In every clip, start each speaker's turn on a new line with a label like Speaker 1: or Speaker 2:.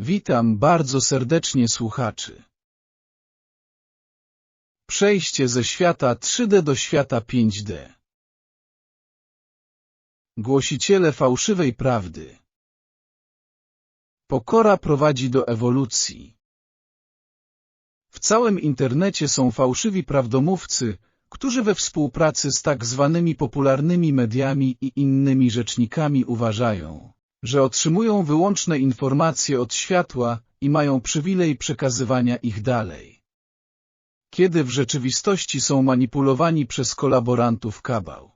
Speaker 1: Witam bardzo serdecznie słuchaczy. Przejście ze świata 3D do świata 5D. Głosiciele fałszywej prawdy. Pokora prowadzi do ewolucji. W całym internecie są fałszywi prawdomówcy, którzy we współpracy z tak zwanymi popularnymi mediami i innymi rzecznikami uważają, że otrzymują wyłączne informacje od światła i mają przywilej przekazywania ich dalej. Kiedy w rzeczywistości są manipulowani przez kolaborantów kabał.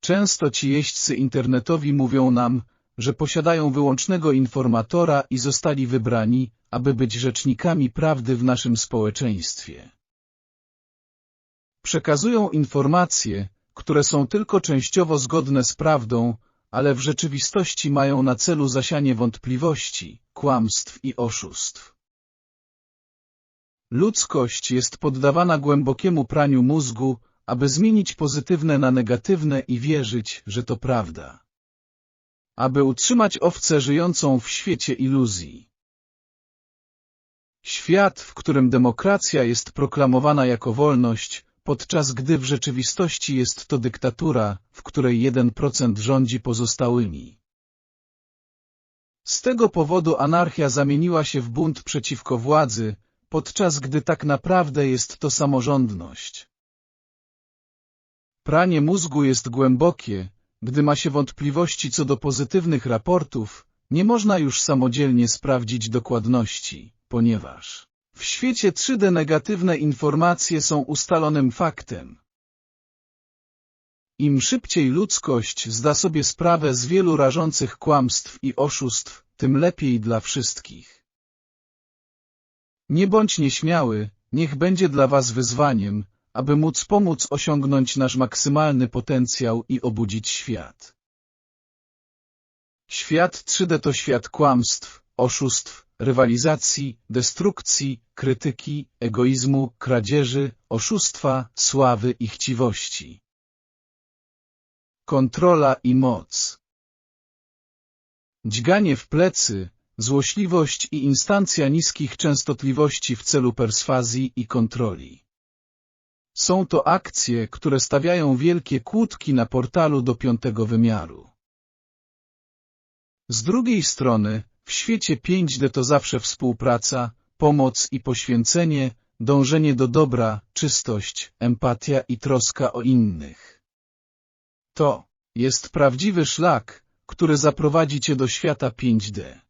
Speaker 1: Często ci jeźdźcy internetowi mówią nam, że posiadają wyłącznego informatora i zostali wybrani, aby być rzecznikami prawdy w naszym społeczeństwie. Przekazują informacje, które są tylko częściowo zgodne z prawdą, ale w rzeczywistości mają na celu zasianie wątpliwości, kłamstw i oszustw. Ludzkość jest poddawana głębokiemu praniu mózgu, aby zmienić pozytywne na negatywne i wierzyć, że to prawda. Aby utrzymać owcę żyjącą w świecie iluzji. Świat, w którym demokracja jest proklamowana jako wolność, podczas gdy w rzeczywistości jest to dyktatura, w której 1% rządzi pozostałymi. Z tego powodu anarchia zamieniła się w bunt przeciwko władzy, podczas gdy tak naprawdę jest to samorządność. Pranie mózgu jest głębokie, gdy ma się wątpliwości co do pozytywnych raportów, nie można już samodzielnie sprawdzić dokładności, ponieważ w świecie 3D negatywne informacje są ustalonym faktem. Im szybciej ludzkość zda sobie sprawę z wielu rażących kłamstw i oszustw, tym lepiej dla wszystkich. Nie bądź nieśmiały, niech będzie dla Was wyzwaniem, aby móc pomóc osiągnąć nasz maksymalny potencjał i obudzić świat. Świat 3D to świat kłamstw, oszustw, rywalizacji, destrukcji, krytyki, egoizmu, kradzieży, oszustwa, sławy i chciwości. Kontrola i moc Dźganie w plecy, złośliwość i instancja niskich częstotliwości w celu perswazji i kontroli. Są to akcje, które stawiają wielkie kłódki na portalu do piątego wymiaru. Z drugiej strony, w świecie 5D to zawsze współpraca, pomoc i poświęcenie, dążenie do dobra, czystość, empatia i troska o innych. To jest prawdziwy szlak, który zaprowadzi Cię do świata 5D.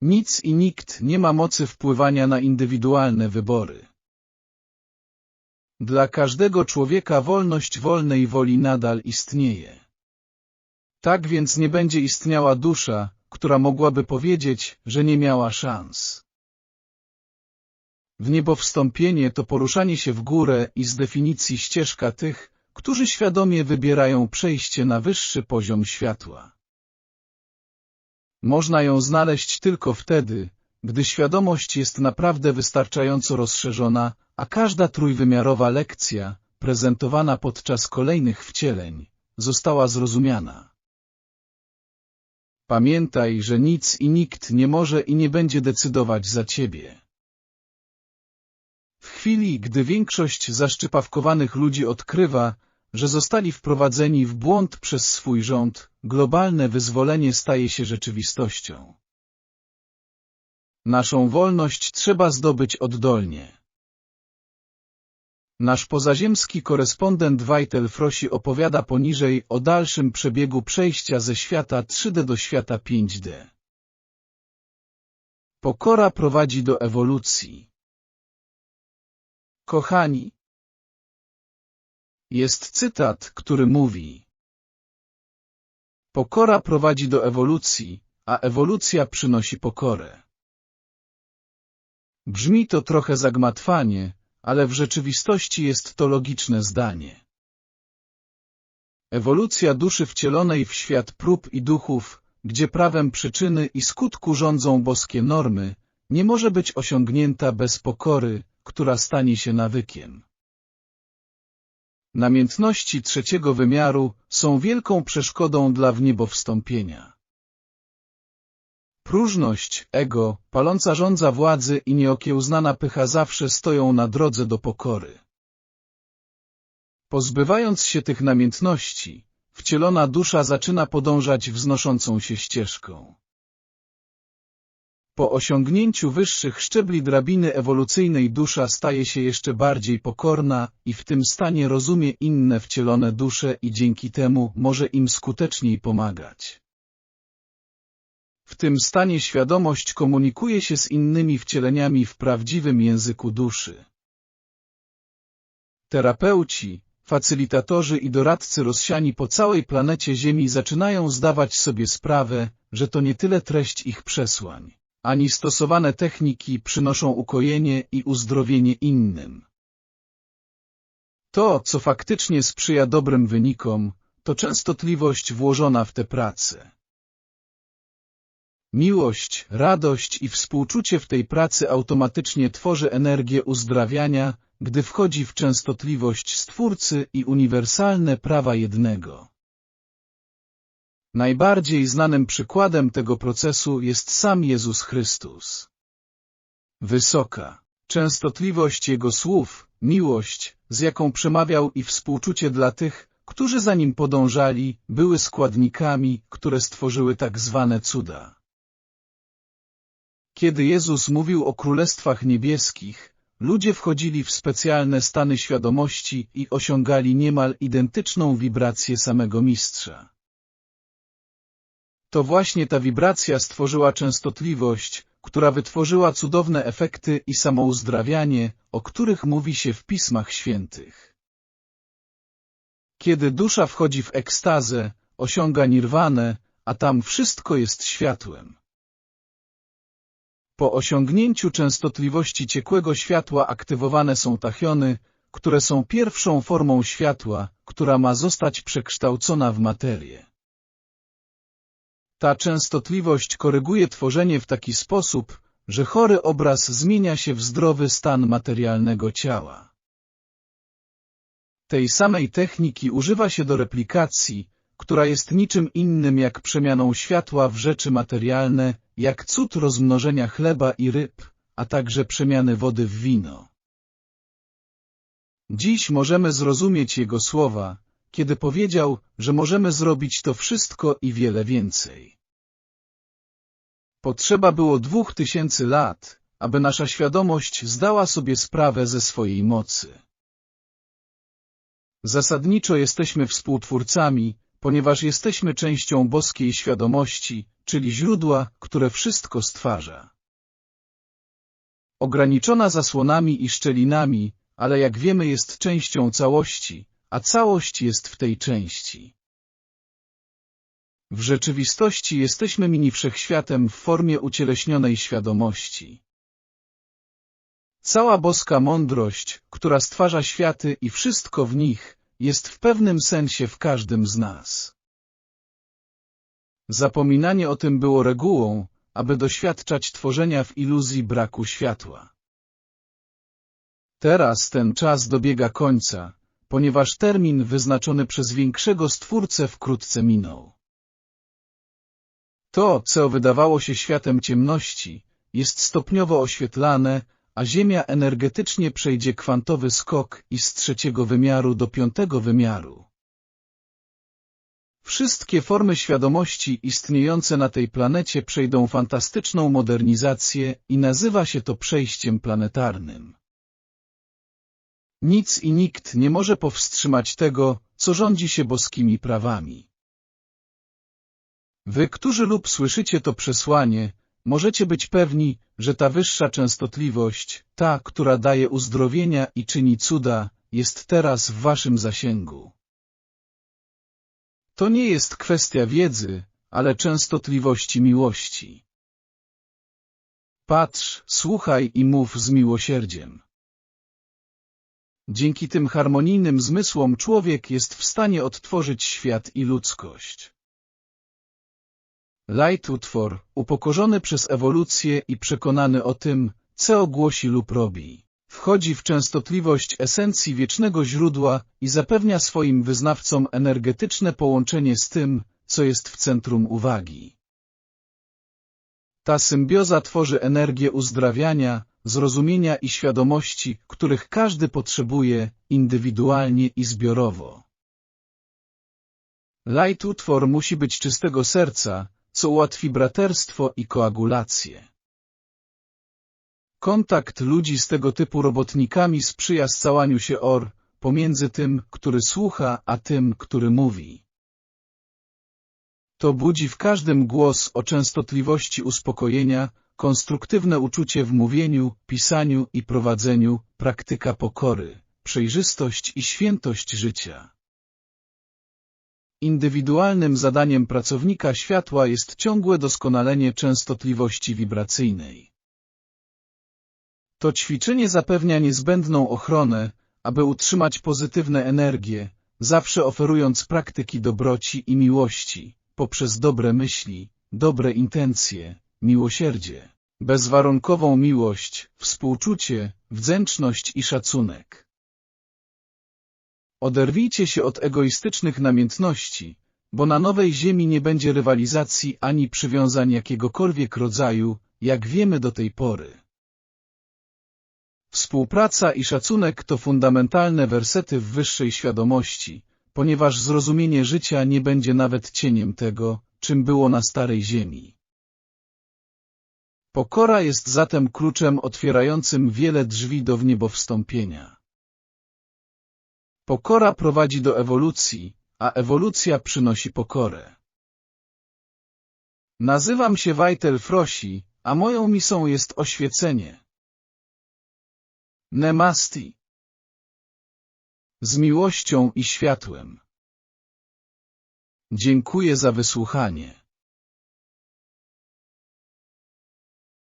Speaker 1: Nic i nikt nie ma mocy wpływania na indywidualne wybory. Dla każdego człowieka wolność wolnej woli nadal istnieje. Tak więc nie będzie istniała dusza, która mogłaby powiedzieć, że nie miała szans. W niebo wstąpienie to poruszanie się w górę i z definicji ścieżka tych, którzy świadomie wybierają przejście na wyższy poziom światła. Można ją znaleźć tylko wtedy, gdy świadomość jest naprawdę wystarczająco rozszerzona, a każda trójwymiarowa lekcja, prezentowana podczas kolejnych wcieleń, została zrozumiana. Pamiętaj, że nic i nikt nie może i nie będzie decydować za ciebie. W chwili, gdy większość zaszczypawkowanych ludzi odkrywa, że zostali wprowadzeni w błąd przez swój rząd, globalne wyzwolenie staje się rzeczywistością. Naszą wolność trzeba zdobyć oddolnie. Nasz pozaziemski korespondent Wajtel Frosi opowiada poniżej o dalszym przebiegu przejścia ze świata 3D do świata 5D. Pokora prowadzi do ewolucji. Kochani, jest cytat, który mówi Pokora prowadzi do ewolucji, a ewolucja przynosi pokorę. Brzmi to trochę zagmatwanie, ale w rzeczywistości jest to logiczne zdanie. Ewolucja duszy wcielonej w świat prób i duchów, gdzie prawem przyczyny i skutku rządzą boskie normy, nie może być osiągnięta bez pokory, która stanie się nawykiem. Namiętności trzeciego wymiaru są wielką przeszkodą dla wniebowstąpienia. Próżność, ego, paląca żądza władzy i nieokiełznana pycha zawsze stoją na drodze do pokory. Pozbywając się tych namiętności, wcielona dusza zaczyna podążać wznoszącą się ścieżką. Po osiągnięciu wyższych szczebli drabiny ewolucyjnej dusza staje się jeszcze bardziej pokorna i w tym stanie rozumie inne wcielone dusze i dzięki temu może im skuteczniej pomagać. W tym stanie świadomość komunikuje się z innymi wcieleniami w prawdziwym języku duszy. Terapeuci, facylitatorzy i doradcy rozsiani po całej planecie Ziemi zaczynają zdawać sobie sprawę, że to nie tyle treść ich przesłań, ani stosowane techniki przynoszą ukojenie i uzdrowienie innym. To, co faktycznie sprzyja dobrym wynikom, to częstotliwość włożona w tę pracę. Miłość, radość i współczucie w tej pracy automatycznie tworzy energię uzdrawiania, gdy wchodzi w częstotliwość Stwórcy i uniwersalne prawa jednego. Najbardziej znanym przykładem tego procesu jest sam Jezus Chrystus. Wysoka częstotliwość Jego słów, miłość, z jaką przemawiał i współczucie dla tych, którzy za Nim podążali, były składnikami, które stworzyły tak zwane cuda. Kiedy Jezus mówił o królestwach niebieskich, ludzie wchodzili w specjalne stany świadomości i osiągali niemal identyczną wibrację samego mistrza. To właśnie ta wibracja stworzyła częstotliwość, która wytworzyła cudowne efekty i samouzdrawianie, o których mówi się w Pismach Świętych. Kiedy dusza wchodzi w ekstazę, osiąga nirwanę, a tam wszystko jest światłem. Po osiągnięciu częstotliwości ciekłego światła aktywowane są tachiony, które są pierwszą formą światła, która ma zostać przekształcona w materię. Ta częstotliwość koryguje tworzenie w taki sposób, że chory obraz zmienia się w zdrowy stan materialnego ciała. Tej samej techniki używa się do replikacji, która jest niczym innym jak przemianą światła w rzeczy materialne, jak cud rozmnożenia chleba i ryb, a także przemiany wody w wino. Dziś możemy zrozumieć Jego słowa, kiedy powiedział, że możemy zrobić to wszystko i wiele więcej. Potrzeba było dwóch tysięcy lat, aby nasza świadomość zdała sobie sprawę ze swojej mocy. Zasadniczo jesteśmy współtwórcami, ponieważ jesteśmy częścią boskiej świadomości, czyli źródła, które wszystko stwarza. Ograniczona zasłonami i szczelinami, ale jak wiemy jest częścią całości, a całość jest w tej części. W rzeczywistości jesteśmy mini wszechświatem w formie ucieleśnionej świadomości. Cała boska mądrość, która stwarza światy i wszystko w nich, jest w pewnym sensie w każdym z nas. Zapominanie o tym było regułą, aby doświadczać tworzenia w iluzji braku światła. Teraz ten czas dobiega końca, ponieważ termin wyznaczony przez większego Stwórcę wkrótce minął. To, co wydawało się światem ciemności, jest stopniowo oświetlane, a Ziemia energetycznie przejdzie kwantowy skok i z trzeciego wymiaru do piątego wymiaru. Wszystkie formy świadomości istniejące na tej planecie przejdą fantastyczną modernizację i nazywa się to przejściem planetarnym. Nic i nikt nie może powstrzymać tego, co rządzi się boskimi prawami. Wy, którzy lub słyszycie to przesłanie, możecie być pewni, że ta wyższa częstotliwość, ta, która daje uzdrowienia i czyni cuda, jest teraz w waszym zasięgu. To nie jest kwestia wiedzy, ale częstotliwości miłości. Patrz, słuchaj i mów z miłosierdziem. Dzięki tym harmonijnym zmysłom człowiek jest w stanie odtworzyć świat i ludzkość. Light utwór, upokorzony przez ewolucję i przekonany o tym, co ogłosi lub robi, wchodzi w częstotliwość esencji wiecznego źródła i zapewnia swoim wyznawcom energetyczne połączenie z tym, co jest w centrum uwagi. Ta symbioza tworzy energię uzdrawiania, zrozumienia i świadomości, których każdy potrzebuje indywidualnie i zbiorowo. Light utwór musi być czystego serca, co ułatwi braterstwo i koagulację. Kontakt ludzi z tego typu robotnikami sprzyja scałaniu się or pomiędzy tym, który słucha, a tym, który mówi. To budzi w każdym głos o częstotliwości uspokojenia, konstruktywne uczucie w mówieniu, pisaniu i prowadzeniu, praktyka pokory, przejrzystość i świętość życia. Indywidualnym zadaniem pracownika światła jest ciągłe doskonalenie częstotliwości wibracyjnej. To ćwiczenie zapewnia niezbędną ochronę, aby utrzymać pozytywne energie, zawsze oferując praktyki dobroci i miłości, poprzez dobre myśli, dobre intencje, miłosierdzie, bezwarunkową miłość, współczucie, wdzięczność i szacunek. Oderwijcie się od egoistycznych namiętności, bo na nowej ziemi nie będzie rywalizacji ani przywiązań jakiegokolwiek rodzaju, jak wiemy do tej pory. Współpraca i szacunek to fundamentalne wersety w wyższej świadomości, ponieważ zrozumienie życia nie będzie nawet cieniem tego, czym było na starej ziemi. Pokora jest zatem kluczem otwierającym wiele drzwi do wniebowstąpienia. Pokora prowadzi do ewolucji, a ewolucja przynosi pokorę. Nazywam się Wajtel Frosi, a moją misją jest oświecenie. Nemasti. Z miłością i światłem. Dziękuję za wysłuchanie.